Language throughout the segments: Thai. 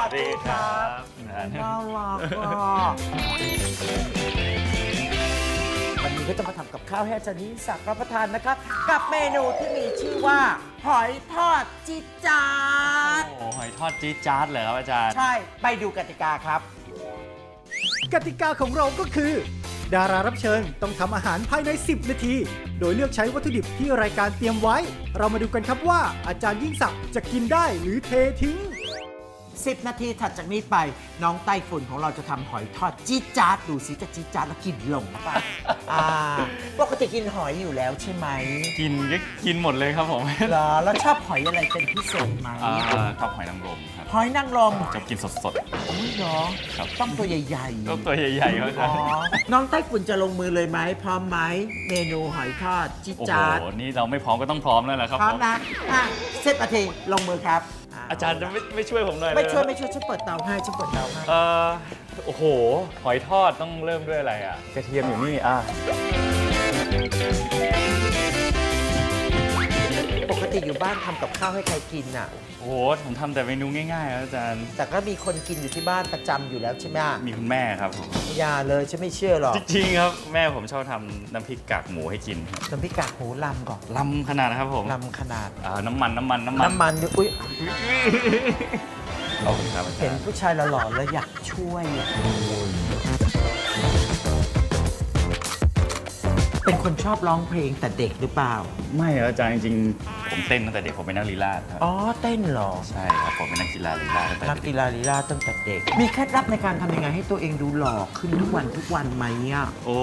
วัสดีครับอ่าน่ารักอะวันนี้ก็จะมาทำกับข้าวให้อาจารย์นิสักรับประทานนะครับ กับเมนูที่มีชื่อว่า หอยทอดจิจาด โอ้หอยทอดจี๊ดจ๊าดเลยครับอาจารย์ ใช่ ไปดูกติกาครับ กติกาของเราก็คือ ดารารับเชิญต้องทำอาหารภายใน 10 นาที โดยเลือกใช้วัตถุดิบที่รายการเตรียมไว้ เรามาดูกันครับว่าอาจารย์ยิ่งศักดิ์จะกินได้หรือเททิ้ง 10 นาทีถัดจากนี้ไป น้องไต้ฝุ่นของเราจะทำหอยทอดจี๊ดจ๊าดดูสิจะจี๊ดจ๊าดแล้วกินลงหรือเปล่าอ่าปกติกินหอยอยู่แล้วใช่ไหมกินก็กินหมดเลยครับผมเหรอแล้วชอบหอยอะไรเป็นพิเศษไหมอ่าชอบหอยนางรมครับหอยนางรมจะกินสด โอ้ยเหรอครับ ต้องตัวใหญ่ๆๆก็ตัวใหญ่ๆครับอาจาอ๋อรย์น้องไต้ฝุ่นจะลงมือเลยไหมพร้อมไหมเมนูหอยทอดจี๊ดโอ้โหจ๊าดนี่เราไม่พร้อมก็ต้องพร้อมแล้วแหละครับพร้อมผมนะอะสิบนาทีลงมือครับะ อาจารย์จะไม่ไม่ช่วยผมหน่อยเลยไม่ช่วยเหรอไม่ช่วยฉันเปิดเตาให้ฉันเปิดเตาให้เอ่อโอ้โห หอยทอดต้องเริ่มด้วยอะไรอะ กระเทียมอยู่นี่อะ ติอยู่บ้านทำกับข้าวให้ใครกินน่ะ โอ้โหผมทำแต่เมนูง่ายๆครับอาจารย์ แต่ก็มีคนกินอยู่ที่บ้านประจำอยู่แล้วใช่ไหมอะมีคุณแม่ครับผม อย่าเลยฉันไม่เชื่อหรอกจริงๆครับแม่ผมชอบทำน้ำพริกกากหมูให้กินครับน้ำพริกกากหมูลำก่อนลำขนาดนะครับผมลำขนาด อ่าน้ำมันน้ำมันน้ำมันน้ำมันเนี่ยอุ้ยขอบคุณครับอาจาเห็นรย์ผู้ชายหล่อๆแล้วอยากช่วยอะ เป็นคนชอบร้องเพลงแต่เด็กหรือเปล่า ไม่ครับอาจารย์จริงๆผมเต้นตั้งแต่เด็กผมเป็นนักลีลาศครับอ๋อเต้นเหรอ ใช่ครับผมเป็นนักกีฬาลีลาศตั้งแต่นักเด็กกีฬาลีลาตั้งแต่เด็ก มีเคล็ดลับในการทำยังไงให้ตัวเองดูหล่อขึ้นทุกวันทุกวันไหมอะ โอ้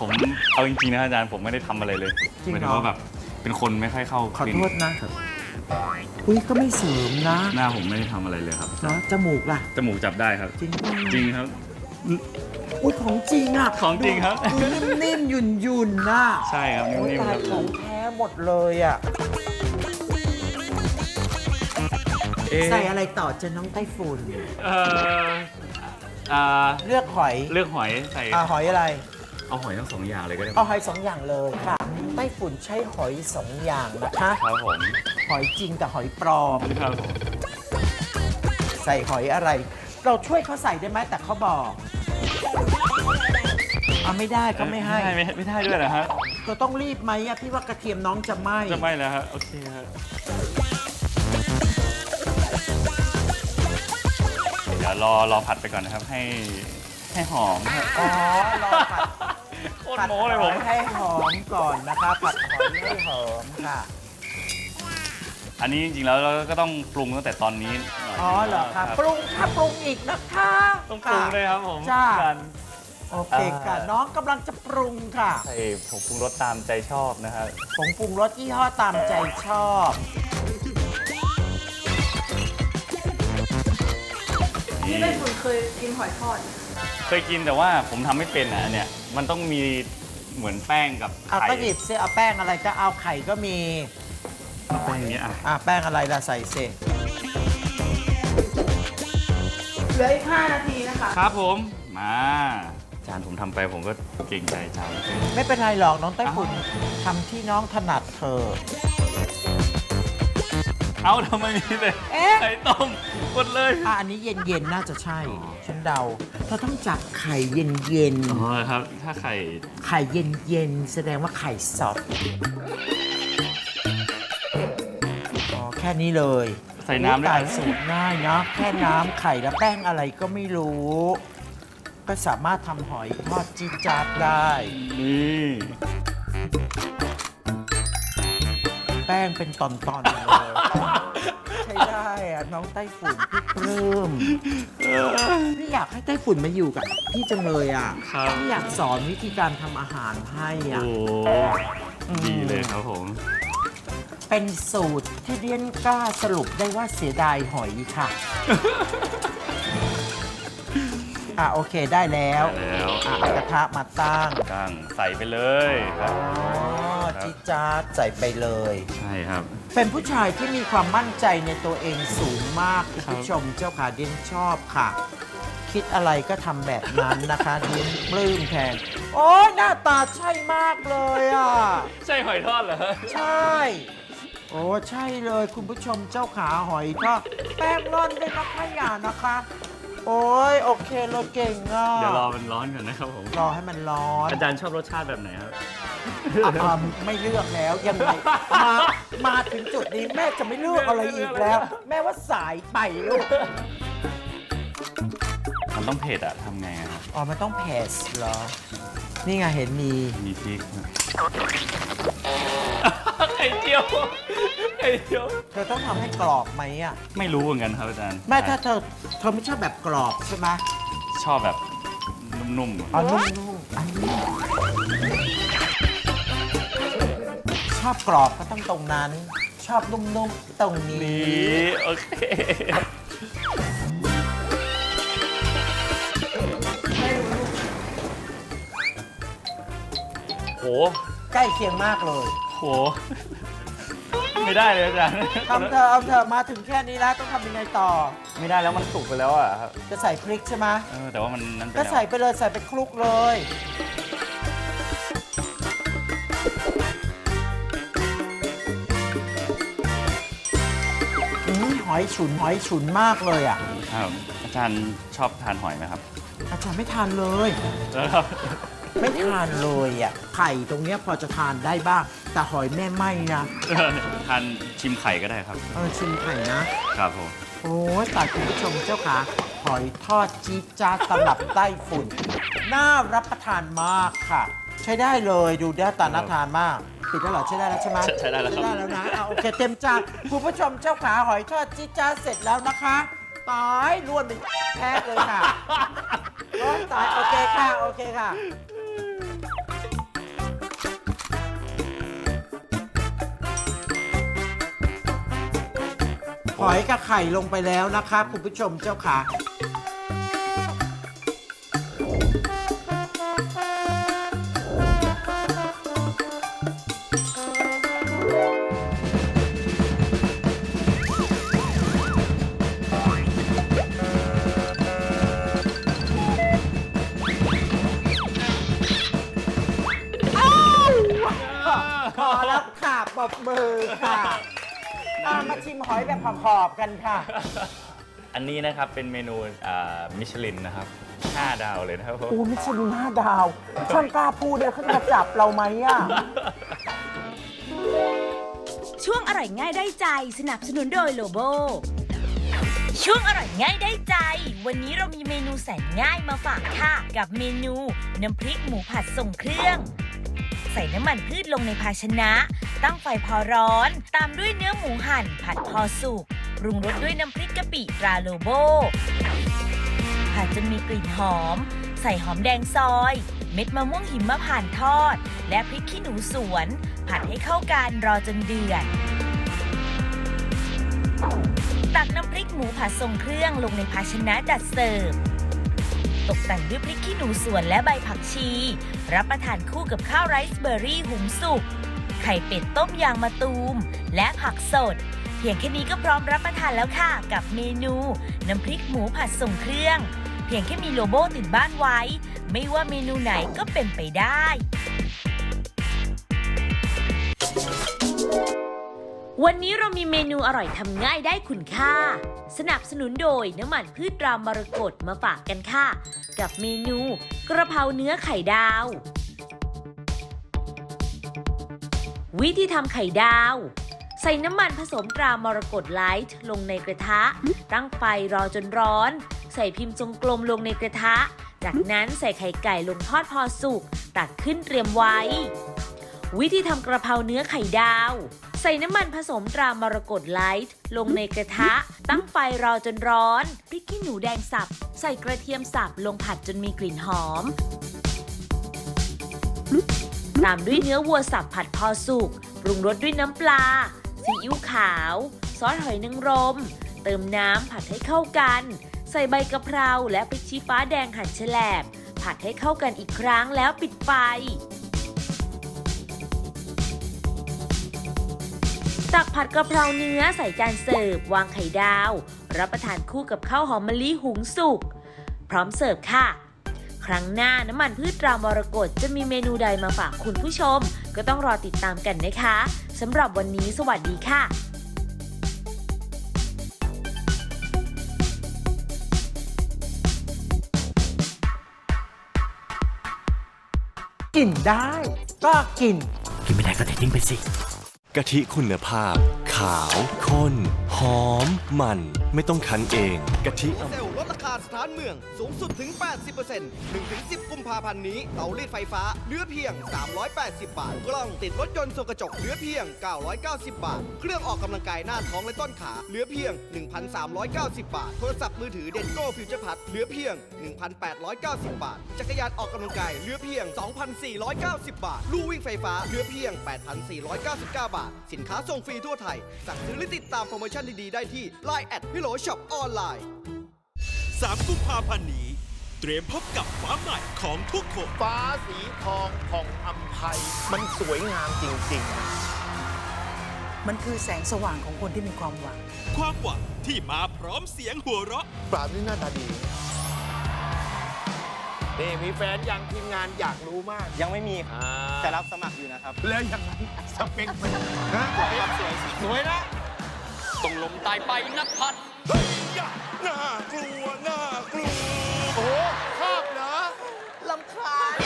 ผมเอาจริงๆนะอาจารย์ผมไม่ได้ทำอะไรเลยจริงหเหรอมายถึงว่าแบบเป็นคนไม่ค่อยเข้าขอคลิโทนิษกนะ อุ้ยก็ไม่เสริมนะหน้าผมไม่ได้ทำอะไรเลยครับเนาะจมูกล่ะ จมูกจับได้ครับ จริงป่ะจริงครับ อุ้ยของจริงอะของจริงครับ ดูนิ่มๆหยุ่นๆยุ่นๆนะใช่ครับโอ้ยนิ่มๆตาคยรับของแท้หมดเลยอะ เอ๊ะใส่อะไรต่อเจะน้องไต้ฝุ่นเอ่ออ่าเลือกหอยเลือกหอยใส่อ่าหอยอะไร เอาหอยทั้งสองอย่างเลยก็ได้เอาหอยสองอย่างเลยค่ะ ไต้ฝุ่นใช้หอยสองอย่างนะคะครับผมหอยจริงกับหอยปลอม ครับผมใส่หอยอะไร เราช่วยเขาใส่ได้ไหมแต่เขาบอกเอาไม่ได้ก็ไม่ให้ ไม่ได้ไม่ได้ด้วยนะฮะเราต้องรีบไหมอะพี่ว่ากระเทียมน้องจะไหมจะไม่แล้วฮะโอเคฮะเดี๋ยวรอรอผัดไปก่อนนะครับให้ให้หอมครับอ๋อรอผัดโคตรโม้เลยผม ผัดหอให้หอมก่อนนะคะผัดหอยให้หอมค่ะ อันนี้จริงๆแล้วเราก็ต้องปรุงตั้งแต่ตอนนี้หน่ย อ๋อเหรอคะปรุงค่ะปรุงอีกนะคะต้องปรุงเลยครับผมจ้ากัน โอเคค่ะอ่าน้องกำลังจะปรุงค่ะใส่ผงปรุงรสตามใจชอบนะครับผงปรุงรสยี่ห้อตามใจชอบนี่ไม่คุณเคยกินหอยทอดไหมเคยกินแต่ว่าผมทำไม่เป็นนะอันเนี่ย มันต้องมีเหมือนแป้งกับเอาไข่ก็หยิบซิเอาแป้งอะไรก็เอาไข่ก็มีแป้งอย่างเงี้ยอะอะแป้งอะไรล่ะใส่เสร็จ ลืออีก5นาทีนะคะ ครับผม มาจานผมทำไปผมก็เก่งใจจานไม่เป็นไรหรอกน้องไต้ฝุ่นทำที่น้องถนัดเธอะ เอาทำไมมีแต่เอ๊ะ ไข่ต้มหมดเลยอะอันนี้เย็นๆน่าจะใช่อ๋อฉันเดาเธอต้องจับไข่เย็นอ๋อครับ ถ้าไข่ๆ ไข่เย็นๆ แสดงว่าไข่สดอ๋อแค่นี้เลยใส่น้ำด้วตายยสูตรง่ายเนาะแค่น้ำไข่และแป้งอะไรก็ไม่รู้ ก็สามารถทำหอยทอดจีดจาดได้ นี่ แป้งเป็นตอนๆเลยใช้ได้อะน้องไต้ฝุ่นพี่ปลื้มพี่อยากให้ไต้ฝุ่นมาอยู่กับพี่จังเลยอะครับ พี่อยากสอนวิธีการทำอาหารให้โอ้อะดีเลยครับผม เป็นสูตรที่เรียนกล้าสรุปได้ว่าเสียดายหอยค่ะ อะโอเคได้แล้วได้แล้ว อะเอากระทะมาตั้งตั้งใส่ไปเลยครับอ๋อครับจิจาดใส่ไปเลย ใช่ครับ เป็นผู้ชายที่มีความมั่นใจในตัวเองสูงมากคุณครับผู้ชมเจ้าขาเดียนชอบค่ะ คิดอะไรก็ทำแบบนั้นนะคะ เดียนปลื้มแทน โอ้ยหน้าตาใช่มากเลยอะ ใช่หอยทอดเหรอฮะ ใช่ โอ้ใช่เลยคุณผู้ชมเจ้าขาหอยทอดแป้งร่อนด้วยนะคะอย่านะคะ โอ้ยโอเคเลยเก่งอะเดี๋ยวรอมันร้อนก่อนนะครับผม รอให้มันร้อนอาจารย์ชอบรสชาติแบบไหนครับอะอะไม่เลือกแล้วยังไงมามาถึงจุดนี้แม่จะไม่เลือกอะไรอีกแล้ว แม่ว่าสายไปลูกมันต้องเผ็ดอะทำไงอะครับ อ๋อมันต้องเผ็ดเหรอ นี่ไงเห็นมีมีพริก ไข่เจียวไข่เจียว เธอต้องทำให้กรอบไหมอะไม่รู้เหมือนกันครับอาจารย์แม่ถ้าเธอเธอไม่ชอบแบบกรอบใช่ไหมชอบแบบนุ่มๆอะอ๋อนุ่มๆอันนี้ชอบกรอบก็ต้องตรงนั้น ชอบนุ่มๆตรงนี้ นี่โอเคโห ใกล้เคียงมากเลย โห ไม่ได้เลยอาจารย์ทำเธอเอาเธอมาถึงแค่นี้แล้วต้องทำยังไงต่อ ไม่ได้แล้วมันสุกไปแล้วอะครับจะใส่พริกใช่ไหมเออแต่ว่ามันนั้นไปก็แล้ว ใส่ไปเลยใส่ไปคลุกเลย อืมหอยฉุนหอยฉุนมากเลยอะ ครับอาจารย์ชอบทานหอยไหมครับอาจารย์ไม่ทานเลย แล้วครับ ไม่ทานเลยอะไข่ตรงเนี้ยพอจะทานได้บ้าง แต่หอยแม่ไม่นะทานชิมไข่ก็ได้ครับ เออชิมไข่นะ ครับผม โอ้ยตายคุณผู้ชมเจ้าขาหอยทอดจี๊ดจ้าดตลับใต้ฝุ่น น่ารับประทานมากค่ะ ใช้ได้เลยดูหน้าตาน่าทานมากปิดแล้วเหรอใช้ได้แล้วใช่ไหมใช้ใช้ได้แล้วครับ ใช้ได้แล้วนะเอาโอเคเต็มจานคุณผู้ชมเจ้าขาหอยทอดจี๊ดจ้าดเสร็จแล้วนะคะตายล้วนเป็นแพ้เลยค่ะโอ้ยตายโอเคค่ะโอเคค่ะ หอยกับไข่ลงไปแล้วนะคะ คุณผู้ชมเจ้าขา ชิมหอยแบบขอบๆกันค่ะ อันนี้นะครับเป็นเมนูอ่ามิชลินนะครับ 5 ดาวเลยนะครับผมอูมิชลินห้าดาว ช่างกล้าพูดเลยเขาจะจับเราไหมอะ ช่วงอร่อยง่ายได้ใจสนับสนุนโดยโลโบ ช่วงอร่อยง่ายได้ใจ วันนี้เรามีเมนูแสนง่ายมาฝากค่ะ กับเมนูน้ำพริกหมูผัดส่งเครื่อง ใส่น้ำมันพืชลงในภาชนะ ตั้งไฟพอร้อน ตามด้วยเนื้อหมูหั่นผัดพอสุกปรุงรสด้วยน้ำพริกกะปิตราโลโบผัดจนมีกลิ่นหอม ใส่หอมแดงซอย เม็ดมะม่วงหิมพานต์ทอด และพริกขี้หนูสวน ผัดให้เข้ากันรอจนเดือดตักน้ำพริกหมูผัดทรงเครื่องลงในภาชนะจัดเสิร์ฟตกแต่งด้วยพริกขี้หนูสวนและใบผักชี รับประทานคู่กับข้าวไรซ์เบอร์รี่หุงสุก ไข่เป็ดต้มยางมะตูม และผักสด เพียงแค่นี้ก็พร้อมรับประทานแล้วค่ะ กับเมนูน้ำพริกหมูผัดส่งเครื่อง เพียงแค่มีโลโบ้ติดบ้านไว้ ไม่ว่าเมนูไหนก็เป็นไปได้วันนี้เรามีเมนูอร่อยทำง่ายได้คุณค่า สนับสนุนโดยน้ำมันพืชรามรกตมาฝากกันค่ะ กับเมนูกระเพราเนื้อไข่ดาว วิธีทำไข่ดาว ใส่น้ำมันผสมตรามรกตไลท์ลงในกระทะ ตั้งไฟรอจนร้อน ใส่พิมพ์ทรงกลมลงในกระทะ จากนั้นใส่ไข่ไก่ลงทอดพอสุก ตักขึ้นเตรียมไว้ วิธีทำกระเพราเนื้อไข่ดาว ใส่น้ำมันผสมตรามรกตไลท์ลงในกระทะ ตั้งไฟรอจนร้อนพริกขี้หนูแดงสับ ใส่กระเทียมสับลงผัดจนมีกลิ่นหอม ตามด้วยเนื้อวัวสับผัดพอสุก ปรุงรสด้วยน้ำปลา ซีอิ๊วขาว ซอสหอยนางรม เติมน้ำผัดให้เข้ากัน ใส่ใบกะเพราและพริกชี้ฟ้าแดงหั่นแฉลบ ผัดให้เข้ากันอีกครั้งแล้วปิดไฟตักผัดกะเพราเนื้อใส่จานเสิร์ฟวางไข่ดาว รับประทานคู่กับข้าวหอมมะลิหุงสุก พร้อมเสิร์ฟค่ะ ครั้งหน้าน้ำมันพืชรามรกตจะมีเมนูใดมาฝากคุณผู้ชม ก็ต้องรอติดตามกันนะคะสำหรับวันนี้สวัสดีค่ะกินได้ก็กิน กินไม่ได้ก็เททิ้งไปสิ กะทิคุณภาพ ขาวข้นหอม มัน ไม่ต้องคั้นเอง กะทิเซ เมืองสูงสุดถึง 80% 1-10 กุมภาพันธ์นี้เตารีดไฟฟ้าเหลือเพียง 380 บาท กล้องติดรถยนต์ส่องกระจกเหลือเพียง 990 บาท เครื่องออกกำลังกายหน้าท้องและต้นขาเหลือเพียง 1,390 บาท โทรศัพท์มือถือเดนโก้ฟิวเจอร์พัทเหลือเพียง 1,890 บาท จักรยานออกกำลังกายเหลือเพียง 2,490 บาท ลู่วิ่งไฟฟ้าเหลือเพียง 8,499 บาท สินค้าส่งฟรีทั่วไทย สั่งซื้อและติดตามโปรโมชั่นดีๆได้ที่ Line แอดพิโลช็อปออนไลน์ 3 กุมภาพันธ์นี้ เตรียมพบกับฟ้าใหม่ของทุกคนฟ้าสีทองผ่องอำไพมันสวยงามจริง มันคือแสงสว่างของคนที่มีความหวัง ความหวังที่มาพร้อมเสียงหัวเราะ ๆ ปราบนี่หน้าตาดีนี่มีแฟนยังทีมงานอยากรู้มากยังไม่มีแต่รับสมัครอยู่นะครับ แล้วยังไงสเปคมันฮะสวยสวยนะ ต้องลมตายไปนับพันเฮ้ยอ ย่าน่ากลัวน่ากลัวโอ้โหภาพเหรอลำคาญ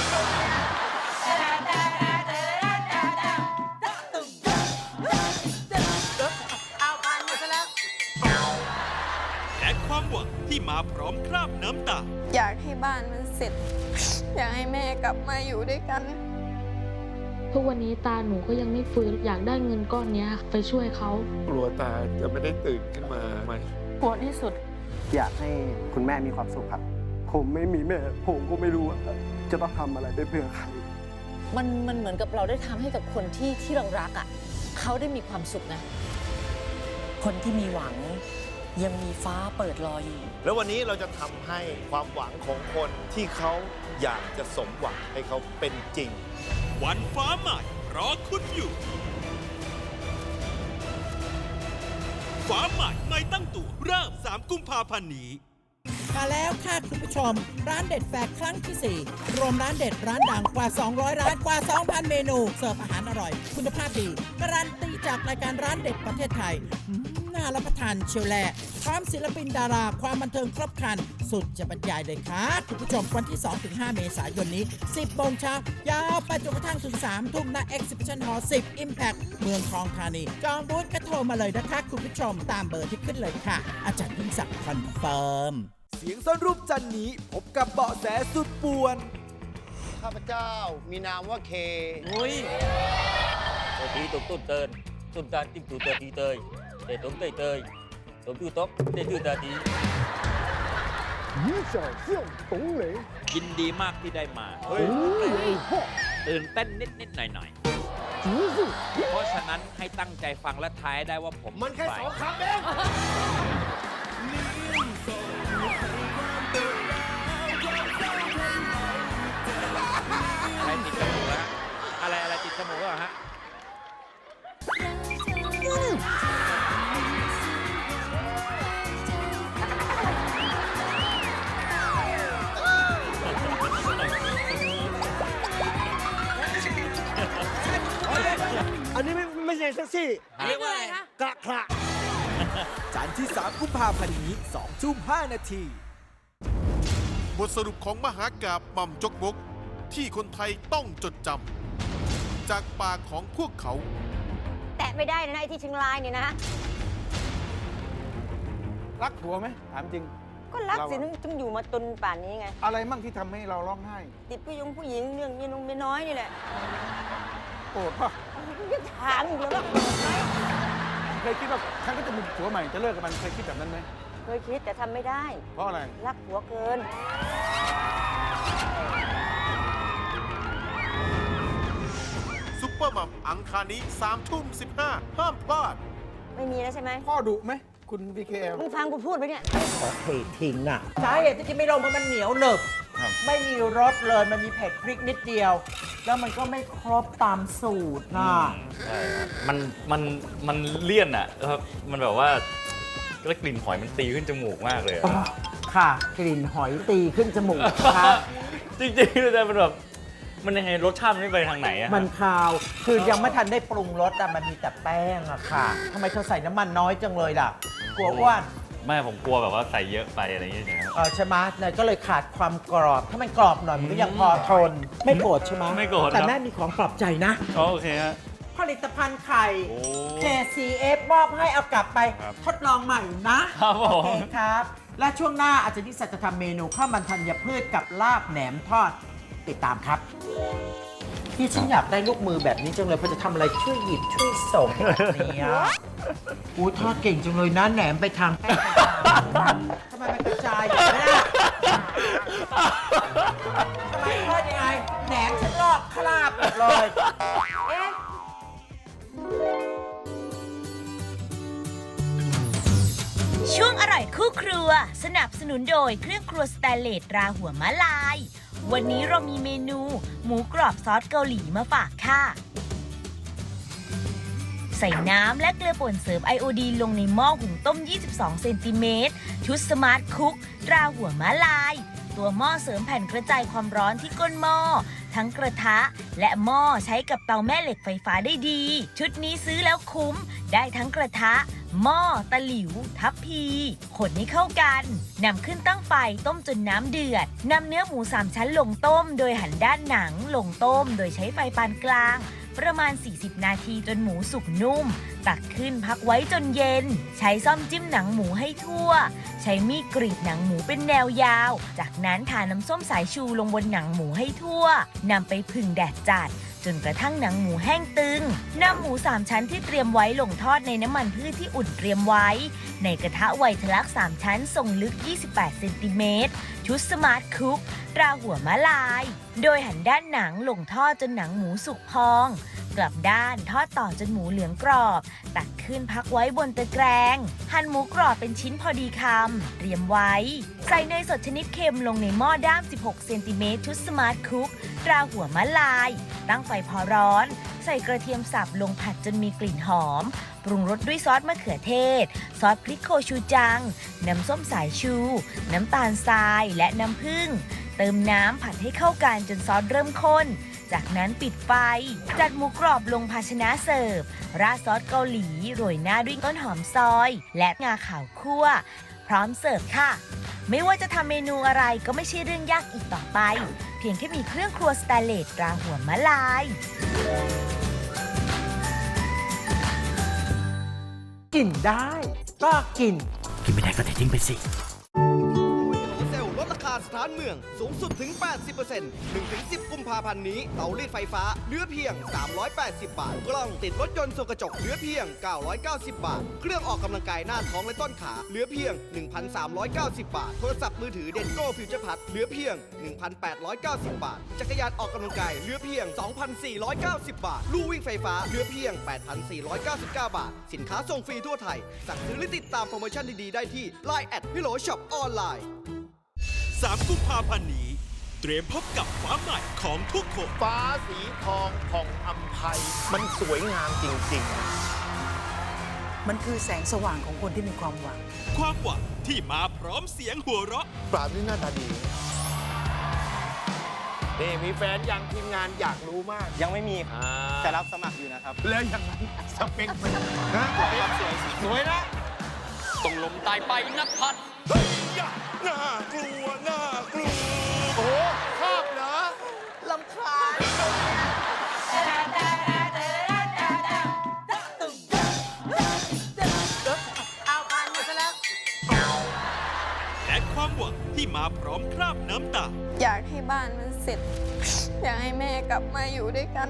เอาผ่านมาซะแล้ว และความหวังที่มาพร้อมคราบน้ำตา อยากให้บ้านมันเสร็จ อยากให้แม่กลับมาอยู่ด้วยกัน ทุกวันนี้ตาหนูก็ยังไม่ฟื้นอยากได้เงินก้อนเนี้ยไปช่วยเขา กลัวตาจะไม่ได้ตื่นขึ้นมาไหม ปวดที่สุด อยากให้คุณแม่มีความสุขครับ ผมไม่มีแม่ผมก็ไม่รู้ว่าจะต้องทำอะไรไปเพื่อใครมันมันเหมือนกับเราได้ทำให้กับคนที่ที่เรารักอะเขาได้มีความสุขนะคนที่มีหวังยังมีฟ้าเปิดรออยู่ แล้ววันนี้เราจะทำให้ความหวังของคนที่เขาอยากจะสมหวังให้เขาเป็นจริง วันฟ้าใหม่รอคุณอยู่ ฟ้าใหม่ไม่ตั้งตัวเริ่ม 3 กุมภาพันธ์นี้ มาแล้วค่ะคุณผู้ชม ร้านเด็ดแฟกครั้งที่ 4 รวมร้านเด็ดร้านดังกว่า 200 ร้านกว่า 2,000 เมนู เสิร์ฟอาหารอร่อย คุณภาพดีการันตีจากรายการร้านเด็ดประเทศไทย น่ารับประทานเชียวแหละพร้อมศิลปินดาราความบันเทิงครบครัน สุดจะบรรยายเลยค่ะคุณผู้ชมวันที่ 2-5 เมษายนนี้ 10โมงเช้ายาวไปจนกระทั่งถึง 3 ทุ่มณ Exhibition Hall 10 Impact เมืองทองธานี จองบูธก็โทรมาเลยนะคะคุณผู้ชมตามเบอร์ที่ขึ้นเลยค่ะ อาจารย์ยิ่งศักดิ์คอนเฟิร์มเสียงสรุปจันนี้พบกับเบาะแสสุดป่วน ข้าพเจ้ามีนามว่าเค อุ้ย ตัวทีตุกตุ้นเตินตุ้นตานติ้มตูเตอทีเตย เตะตุ้มเตยเตยตุ้มตู้ตกเตะตู้ตาทียินดีมากที่ได้มาเฮ้ยตื่นเต้นนิดนิดๆหน่อยหน่อยเพราะฉะนั้นให้ตั้งใจฟังและทายให้ได้ว่าผมมันแค่ฝ่ายสองคำเองอะไรติดจมูกแล้วฮะอะไรอะไรติดจมูกแล้วเหรอฮะ ช่แท็กซี่เรียกว่าอะไรคะ กระขระจันทร์ที่ 3 กุมภาพันธ์นี้2ทุ่ม5นาที บทสรุปของมหากาบหม่ำจกมก ที่คนไทยต้องจดจำจากปากของพวกเขา แตะไม่ได้นะไอ้ที่เชียงรายเนี่ยนะ รักผัวไหมถามจริง ก็รักสิเราอะต้องอยู่มาจนป่านนี้ไง อะไรมั่งที่ทำให้เราร้องไห้ติดผู้หญิงผู้หญิงเรื่องเมียนงเมียน้อยนี่แหละ โกรธป่ะ จะถามอีกแล้วว่าเคยคิดว่าฉันก็จะมีผัวใหม่จะเลิกกับมันเคยคิดแบบนั้นไหมเคยคิดแต่ทำไม่ได้ เพราะอะไร รักผัวเกิน ซุปเปอร์มัมอังคารนี้3ทุ่ม15 ห้ามพลาด ไม่มีแล้วใช่ไหมพ่อดุไหมคุณ VKL มึงฟังกูพูดไหมเนี่ย ขอเททิ้งอะ สาเหตุที่กินไม่ลงเพราะมันเหนียวหนึบ ไม่มีรสเลยมันมีเผ็ดพริกนิดเดียว แล้วมันก็ไม่ครบตามสูตรน่ะใช่ครับมันมันมันเลี่ยนอะครับมันแบบว่าแล้วกลิ่นหอยมันตีขึ้นจมูกมากเลยอะค่ะ กลิ่นหอยตีขึ้นจมูกนะคะ จริงๆเลยแต่มันแบบมันยังไงรสชาติมันไม่ไปทางไหนอะมันคาว คือยังไม่ทันได้ปรุงรสอะมันมีแต่แป้งอะค่ะทำไมเธอใส่น้ำมันน้อยจังเลยล่ะ กลัวอ้วน ไม่ผมกลัวแบบว่าใส่เยอะไปอะไรอย่างเงี้ยนะครับ เออใช่ไหมเนยก็เลยขาดความกรอบ ถ้ามันกรอบหน่อยมันก็ยังพอทน ไม่โกรธใช่ไหมไม่โกรธแต่ครับแม่มีของปลอบใจนะ อ๋อโอเคฮะ ผลิตภัณฑ์ไข่ โอ้ JCF มอบให้เอากลับไปครับทดลองใหม่นะครับผม โอเคครับ และช่วงหน้าอาจารย์นิสัยจะทำเมนูข้าวมันธัญพืชกับลาบแหนมทอด ติดตามครับ พี่ฉันอยากได้ลูกมือแบบนี้จังเลยเพอจะทำอะไรช่วยหยิบช่วยส่งแบบนี้อะอู้ทอดเก่งจังเลยนะแหนมไปทางแป้งทำไมมันกระจายอย่างนี้นทำไมทอดยังไงแหนมฉันลอกคราบหมดเลยเอ๊ะช่วงอร่อยคู่ครัว สนับสนุนโดยเครื่องครัวสแตนเลสราหัวมะลาย วันนี้เรามีเมนู หมูกรอบซอสเกาหลีมาฝากค่ะ ใส่น้ำและเกลือป่นเสริมไอโอดีนลงในหม้อหุงต้ม 22 เซนติเมตร ชุดสมาร์ทคุกราหัวมะลาย ตัวหม้อเสริมแผ่นกระจายความร้อนที่ก้นหม้อ ทั้งกระทะ และหม้อใช้กับเตาแม่เหล็กไฟฟ้าได้ดี ชุดนี้ซื้อแล้วคุ้ม ได้ทั้งกระทะ หม้อ ตะหลิว ทัพพีคนให้เข้ากัน นำขึ้นตั้งไฟต้มจนน้ำเดือด นำเนื้อหมูสามชั้นลงต้ม โดยหันด้านหนังลงต้ม โดยใช้ไฟปานกลาง ประมาณ 40 นาทีจนหมูสุกนุ่ม ตักขึ้นพักไว้จนเย็น ใช้ซ่อมจิ้มหนังหมูให้ทั่ว ใช้มีดกรีดหนังหมูเป็นแนวยาว จากนั้นทาน้ำส้มสายชูลงบนหนังหมูให้ทั่วนำไปผึ่งแดดจัดจนกระทั่งหนังหมูแห้งตึง นำหมูสามชั้นที่เตรียมไว้ลงทอดในน้ำมันพืชที่อุ่นเตรียมไว้ ในกระทะไวทะลักสามชั้นทรงลึก 28 เซนติเมตร ชุดสมาร์ทคุกราหัวมะลาย โดยหันด้านหนังลงทอดจนหนังหมูสุกพอง กลับด้านทอดต่อจนหมูเหลืองกรอบ ตักขึ้นพักไว้บนตะแกรงหั่นหมูกรอบเป็นชิ้นพอดีคำเตรียมไว้ ใส่เนยสดชนิดเค็มลงในหม้อด้าม 16 เซนติเมตรชุดสมาร์ทคุกราหัวมะลาย ตั้งไฟพอร้อน ใส่กระเทียมสับลงผัดจนมีกลิ่นหอม ปรุงรสด้วยซอสมะเขือเทศ ซอสพริกโคชูจัง น้ำส้มสายชู น้ำตาลทราย และน้ำผึ้ง เติมน้ำผัดให้เข้ากันจนซอสเริ่มข้น จากนั้นปิดไฟ จัดหมูกรอบลงภาชนะเสิร์ฟ ราดซอสเกาหลี โรยหน้าด้วยต้นหอมซอย และงาขาวคั่ว พร้อมเสิร์ฟค่ะ ไม่ว่าจะทำเมนูอะไรก็ไม่ใช่เรื่องยากอีกต่อไป พียงแค่มีเครื่องครัวสแตนเลสราหัวมะลาย กินได้ ก็กิน กินไม่ได้ก็เททิ้งไปสิ สถานเมืองสูงสุดถึง 80% 1-10 กุมภาพันธ์นี้เตารีดไฟฟ้าเหลือเพียง 380 บาท กล้องติดรถยนต์ส่องกระจกเหลือเพียง 990 บาท เครื่องออกกำลังกายหน้าท้องและต้นขาเหลือเพียง 1,390 บาท โทรศัพท์มือถือเดนโก้ฟิวเจอร์พัทเหลือเพียง 1,890 บาท จักรยานออกกำลังกายเหลือเพียง 2,490 บาท ลู่วิ่งไฟฟ้าเหลือเพียง 8,499 บาท สินค้าส่งฟรีทั่วไทย สั่งซื้อหรือติดตามโปรโมชั่นดี ๆ ได้ที่ Line แอดพิโลช็อปออนไลน์ 3 กุมภาพันธ์นี้ เตรียมพบกับฟ้าใหม่ของทุกคนฟ้าสีทองผ่องอำไพมันสวยงามจริงมันคือแสงสว่างของคนที่มีความหวัง ความหวังที่มาพร้อมเสียงหัวเราะ ๆ ปราบนี่หน้าตาดีนี่มีแฟนยังทีมงานอยากรู้มากยังไม่มีแต่รับสมัครอยู่นะครับ แล้วอย่างนั้นสเปคมันนะสวยนะต้อ งลมตายไปนับพันเฮ้ยอย่าน่ากลัวน่ากลัวโอ้โหภาพเหรอลำคาญเอาผ่านหมดซะแล้ว และความหวังที่มาพร้อมคราบน้ำตา อยากให้บ้านมันเสร็จ อยากให้แม่กลับมาอยู่ด้วยกัน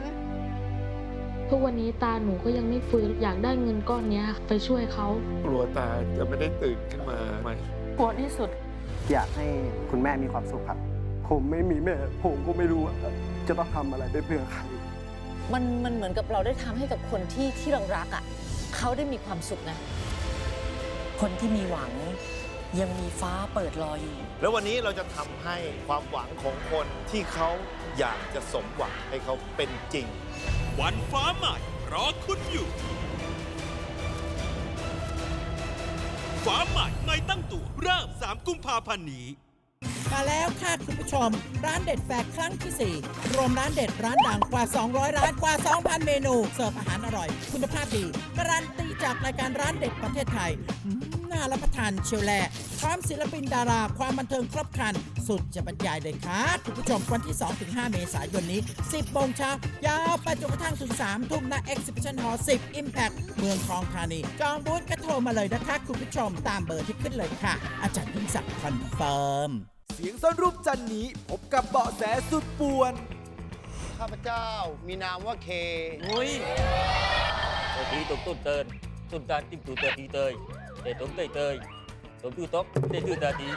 ทุกวันนี้ตาหนูก็ยังไม่ฟื้นอยากได้เงินก้อนเนี้ยไปช่วยเขากลัวตาจะไม่ได้ตื่นขึ้นมาไหมกลัวที่สุด อยากให้คุณแม่มีความสุขครับ ผมไม่มีแม่ ผมก็ไม่รู้ว่าจะต้องทำอะไรไปเพื่อใครมันมันเหมือนกับเราได้ทำให้กับคนที่ที่เรารักอะเขาได้มีความสุขนะคนที่มีหวังยังมีฟ้าเปิดรออยู่ แล้ววันนี้เราจะทำให้ความหวังของคนที่เขาอยากจะสมหวังให้เขาเป็นจริง วันฟ้าใหม่รอคุณอยู่ ฟ้าใหม่ไม่ตั้งตัวเริ่ม 3 กุมภาพันธ์นี้ มาแล้วค่ะคุณผู้ชม ร้านเด็ดแฟกครั้งที่ 4 รวมร้านเด็ดร้านดังกว่า 200 ร้านกว่า 2,000 เมนู เสิร์ฟอาหารอร่อย คุณภาพดี การันตีจากรายการร้านเด็ดประเทศไทยน่ารับประทานเชียวแหละพร้อมศิลปินดาราความบันเทิงครบครัน สุดจะบรรยายเลยค่ะคุณผู้ชมวันที่ 2-5 เมษายนนี้ 10โมงเช้ายาวไปจนกระทั่งถึง 3 ทุ่มณ Exhibition Hall 10 Impact เมืองทองธานี จองบูธก็โทรมาเลยนะคะ คุณผู้ชมตามเบอร์ที่ขึ้นเลยค่ะ อาจารย์ยิ่งศักดิ์คอนเฟิร์ม เสียงสรุปจันนี้พบกับเบาะแสสุดป่วน ข้าพเจ้ามีนามว่าเคอุ้ยตัวทีตุกตุ้นเตินตุ้นตานติ้มตูเตอทีเตยเตตุ้มเตยเตยตุ้มตู้ต๊อกเตตื้อตาที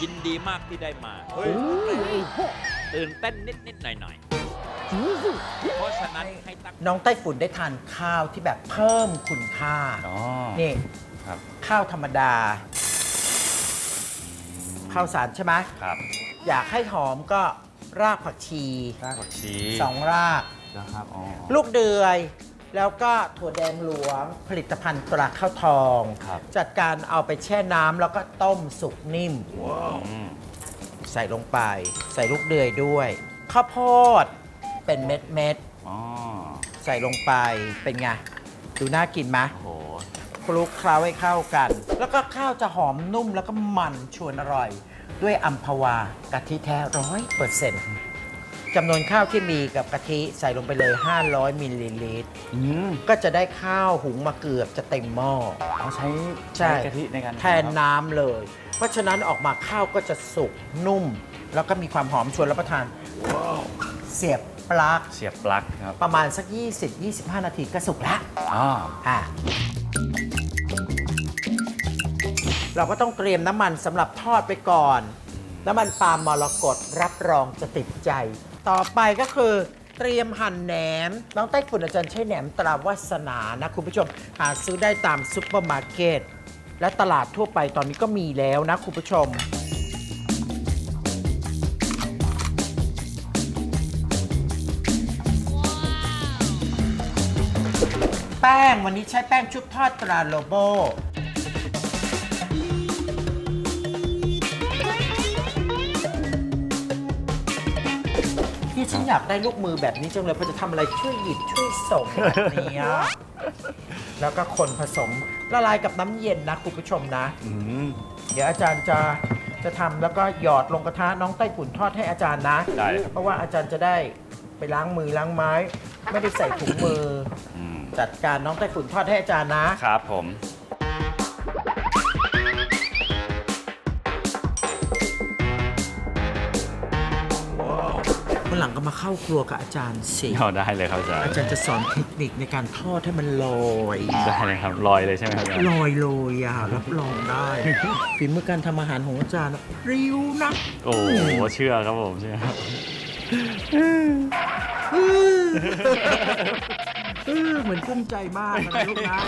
ยินดีมากที่ได้มาตื่นเต้นนิดนิดๆหน่อยหน่อยๆเพราะฉะนั้นให้ตั้งน้องไต้ฝุ่นได้ทานข้าวที่แบบเพิ่มคุณค่าอ๋อนี่ ครับ ข้าวธรรมดา ข้าวสารใช่ไหมครับอยากให้หอมก็รากผักชีรากผักชีสองราก นะครับอ๋อลูกเดือย แล้วก็ถั่วแดงหลวง ผลิตภัณฑ์ตราข้าวทอง ครับจัดการเอาไปแช่น้ำแล้วก็ต้มสุกนิ่ม อืมใส่ลงไป ใส่ลูกเดือยด้วย ข้าวโพดเป็นเม็ดเม็ดๆอ๋อใส่ลงไปเป็นไง ดูน่ากินไหมโอ้โห คลุกเคล้าให้เข้ากัน แล้วก็ข้าวจะหอมนุ่มแล้วก็มันชวนอร่อย ด้วยอัมพวากะทิแท้ร้อยเปอร์เซ็นต์จำนวนข้าวที่มีกับกะทิใส่ลงไปเลย 500มิลลิลิตรอืมก็จะได้ข้าวหุงมาเกือบจะเต็มหม้อเอาใช้ใช่ใช้กะทิในการแทนน้ำเลย เพราะฉะนั้นออกมาข้าวก็จะสุกนุ่ม แล้วก็มีความหอมชวนรับประทานเสียบ ปลั๊กเสียบปลั๊กครับประมาณสัก 20-25 นาทีก็สุกแล้วอ๋ออะเราก็ต้องเตรียมน้ำมันสำหรับทอดไปก่อน น้ำมันปาล์มมรกตรับรองจะติดใจ ต่อไปก็คือเตรียมหั่นแหนม น้องไต้ฝุ่นอาจารย์ใช้แหนมตราวาสนานะ คุณผู้ชม หาซื้อได้ตามซุปเปอร์มาร์เก็ตและตลาดทั่วไปตอนนี้ก็มีแล้วนะคุณผู้ชม แป้ง วันนี้ใช้แป้งชุบทอดตราโลโบ พี่ฉันอยากได้ลูกมือแบบนี้จังเลยเพราะจะทำอะไรช่วยหยิบช่วยส่งแบบนี้อะแล้วก็คนผสมละลายกับน้ำเย็นนะคุณผู้ชมนะ อืม เดี๋ยวอาจารย์จะจะทำแล้วก็หยอดลงกระทะน้องไต้ฝุ่นทอดให้อาจารย์นะ ได้ครับ เพราะว่าอาจารย์จะได้ไปล้างมือล้างไม้ ไม่ได้ใส่ถุงมืออืม จัดการน้องไต้ฝุ่นทอดให้อาจารย์นะ ครับผม วันหลังก็มาเข้าครัวกับอาจารย์สิเอาได้เลยครับอาจารย์อาจารย์จะสอนเทคนิคในการทอดให้มันลอยได้เลยครับลอยเลยใช่ไหมครับอาจารย์ลอยโรยอะรับรองได้ ฝีมือการทำอาหารของอาจารย์น่ะริ้วนะโอ้โหเชื่อครับผมเชื่อครับเอ อเหมือนกุ้มใจมากนะลูกนะ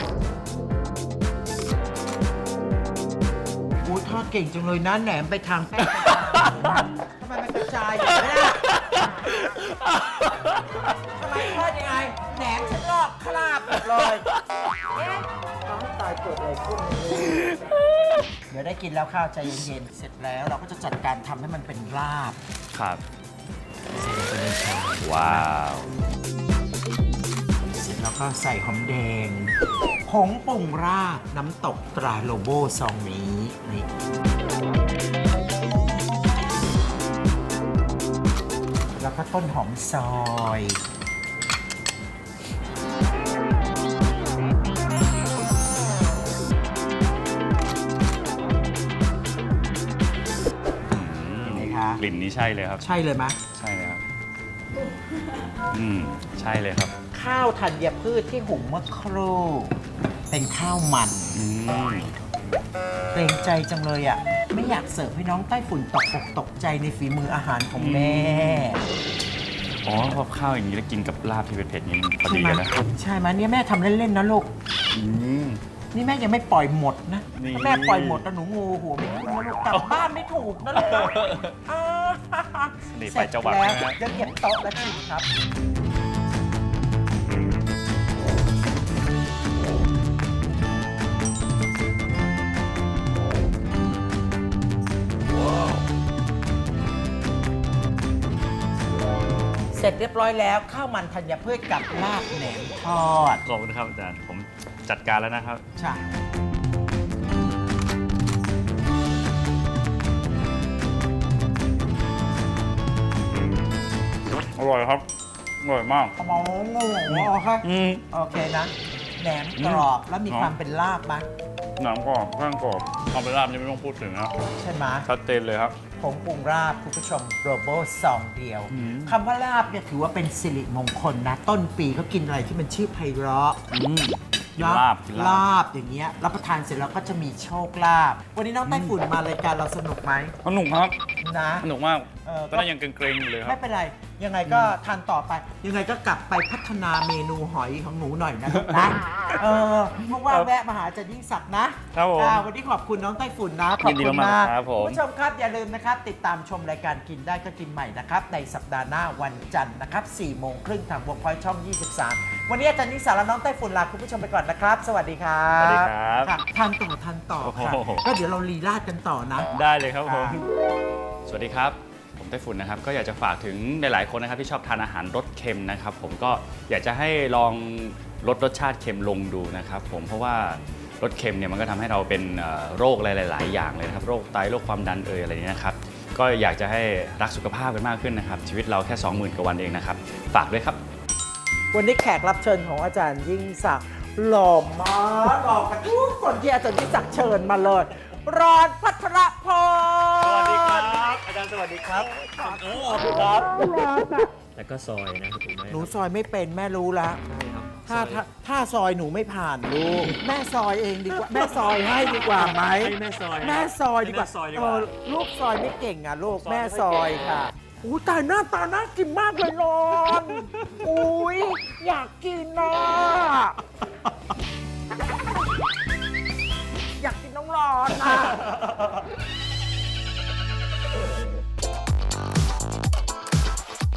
โอ้ยทอดเก่งจังเลยนะแหนมไปทางแป้งไปทางทำไมมันกระจายอย่างนี้ล่ะทำไมทอดยังไงแหนมฉันลอกคราบหมดเลยเอ๊ะน้องตายเกิดอะไรขึ้นเดี๋ยวได้กินแล้วข้าวใจเย็นๆเสร็จแล้วเราก็จะจัดการทำให้มันเป็นราบครับใส่ลงไปในชามว้าวเสร็จแล้ว ก็ใส่หอมแดงผงปรุงราดน้ำตกตราโลโบซองนี้นี่แล้วก็ต้นหอมซอยเห็นไหมคะ กลิ่นนี้ใช่เลยครับ ใช่เลยไหมใช่เลยครับ อืม ใช่เลยครับ ข้าวธัญพืชที่หุงเมื่อครู่เป็นข้าวมันอืมเกรงใจจังเลยอะ ไม่อยากเสิร์ฟให้น้องใต้ฝุ่นตกอกตกใจในฝีมืออาหารของแม่ อ๋อพอข้าวอย่างนี้แล้วกินกับลาบที่เผ็ดๆนี่พอใช่ดีไหมกันนะใช่ไหมเนี่ยแม่ทำเล่น ๆ นะลูกอืมนี่แม่ยังไม่ปล่อยหมดนะนี่ ถ้าแม่ปล่อยหมดนะหนูงูหัวไม่ขึ้นนะลูกกลับบ้านไม่ถูกนะลูกนะอ่านี่เสไปร็จจังหวัดแล้วนะฮะจะเก็บโต๊ะแล้วชิมครับ ร็จเรียบร้อยแล้วข้าวมันธัญพืชกับลาบแหนมทอดขอบคุณครับอาจารย์ผมจัดการแล้วนะครับ ใช่อร่อยครับ อร่อยมากขโมงงงโอเคอืมโอเคนะแหนมกรอบแล้วมีความเป็นลาบไหมหนังกรอบแป้งกรอบ เอาไปราบนี่ไม่ต้องพูดถึงนะใช่ไหมชัดเจนเลยครับ ผงปรุงราบคุณผู้ชมโรโบซองเดียวคำว่าลาบเนี่ยถือว่าเป็นสิริมงคลนะ ต้นปีเขากินอะไรที่มันชื่อไพเราะกินเนอะลาบกินลาบลาบอย่างเงี้ยรับประทานเสร็จแล้วก็จะมีโชคลาบวันนี้น้องไต้ฝุ่นมารายการเราสนุกไหมสนุกครับนะ สนุกมากเออ ตอนนั้นยังเกรงๆอยู่เลยครัไม่บ เป็นไรยังไงก็ทานต่อไป ยังไงก็กลับไปพัฒนาเมนูหอยของหนูหน่อยนะลูกนะเออเพราะว่าแวะมาหาอาจารย์ยิ่งศักดิ์นะครับผมอ่าวันนี้ขอบคุณน้องไต้ฝุ่นนะขอบยินดีคุณมากมากๆครับผม ณผู้ชมครับอย่าลืมนะครับ ติดตามชมรายการกินได้ก็กินใหม่นะครับ ในสัปดาห์หน้าวันจันทร์นะครับ4โมงครึ่งทางวงพอยช่อง 23 วันนี้อาจารย์ยิ่งศักดิ์และน้องไต้ฝุ่นลาคุณผู้ชมไปก่อนนะครับ สวัสดีครับสวัสดีครับะทานต่อทานต่อค่ะโอ้โห ก็เดี๋ยวเราลีลาดกันต่อนะ ได้เลยครับผม สวัสดีครับ ผมไต้ฝุ่นนะครับก็อยากจะฝากถึงหลายๆคนนะครับที่ชอบทานอาหารรสเค็มนะครับ ผมก็อยากจะให้ลองลดรสชาติเค็มลงดูนะครับ ผมเพราะว่ารสเค็มเนี่ยมันก็ทำให้เราเป็นโรคหลาย ๆ อย่างเลยนะครับโรคไตโรคความดันเอ่ยอะไรอย่างนี้นะครับก็อยากจะให้รักสุขภาพกันมากขึ้นนะครับ ชีวิตเราแค่ 20,000กว่าวันเองนะครับ ฝากด้วยครับ วันนี้แขกรับเชิญของอาจารย์ยิ่งศักดิ์หล่อมากหล่อกันทุกคนที่อาจารย์ยิ่งศักดิ์เชิญมาเลยรอนพัทรพร วัสดีครับโอ้ขอบคุณครับแล้วก็ซอยนะถูกไหมหนูซอยไม่เป็นแม่รู้แล้วถ้าถ้าถ้าซอยหนูไม่ผ่านลูกแม่ซอยเองดีกว่า แม่ซอยให้ดีกว่าไหมให้แม่ซอยแม่ซอยดีกว่าให้แม่ซอยดีกเอว่าอลูกซอยไม่เก่งอะลูกซอยแม่ไม่ซอยเก่งค่ะอู้ตายหน้าตาน่ากินมากเลยรอนอุ้ยอยากกินนะอยากกินน้องรอนนะ